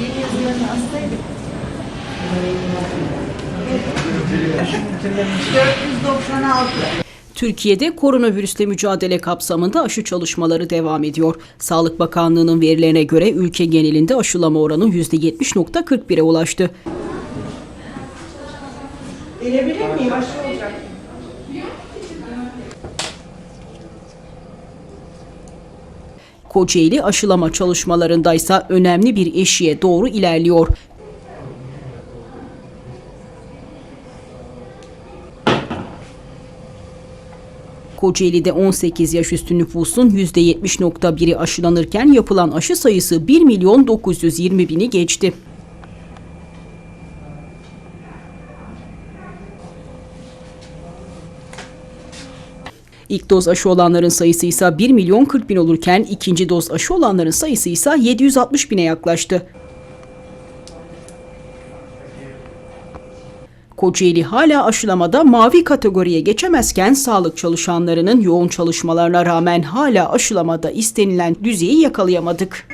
Yeni yazılarını alsaydık. 496. Türkiye'de koronavirüsle mücadele kapsamında aşı çalışmaları devam ediyor. Sağlık Bakanlığı'nın verilerine göre ülke genelinde aşılama oranı %70.41'e ulaştı. Gelebilir miyim? Aşı olacak. Kocaeli aşılama çalışmalarındaysa önemli bir eşiğe doğru ilerliyor. Kocaeli'de 18 yaş üstü nüfusun %70.1'i aşılanırken yapılan aşı sayısı 1 milyon 920 bini geçti. İlk doz aşı olanların sayısı ise 1 milyon 40 bin olurken ikinci doz aşı olanların sayısı ise 760 bine yaklaştı. Kocaeli hala aşılamada mavi kategoriye geçemezken sağlık çalışanlarının yoğun çalışmalarına rağmen hala aşılamada istenilen düzeyi yakalayamadık.